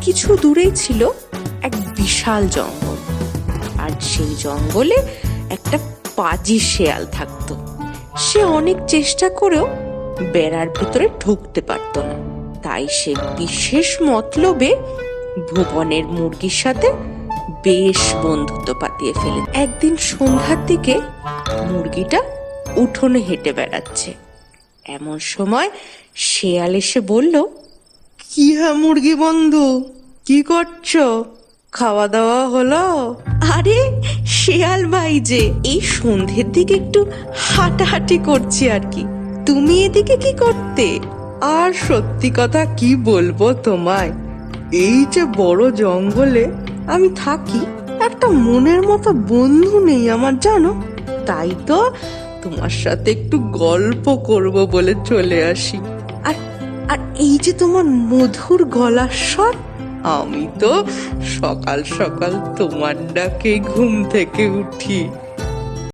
কিছু দূরেই ছিল এক বিশাল জঙ্গল। আর সেই জঙ্গলে একটা পাজি শেয়াল থাকতো। সে অনেক চেষ্টা করেও বেড়ার ভিতরে ঢুকতে পারতো না। তাই সে বিশেষ মতলবে ভুবনের মুরগির সাথে বেশ বন্ধুত্ব পাতিয়ে ফেলে একদিন সন্ধ্যার দিকে মুরগিটা উঠোনে হেঁটে বেড়াচ্ছে। এমন সময় শেয়াল এসে বলল, কি হ্যাঁ মুরগি বন্ধু, কি করছ? খাওয়া দাওয়া হলো? আরে, শেয়াল ভাই যে, এই সন্ধ্যের দিকে একটু হাঁটাহাঁটি করছি আর কি। তুমি এদিকে কি করতে? আর সত্যি কথা কি বলব তোমায়? এই যে বড় জঙ্গলে আমি থাকি, একটা মনের মতো বন্ধু নেই আমার, জানো? তাই তো তোমার সাথে একটু গল্প করব বলে চলে আসি। আর আর এই যে তোমার মধুর গলার স্বর, আমি তো সকাল সকাল তোমার ডাকে ঘুম থেকে উঠি।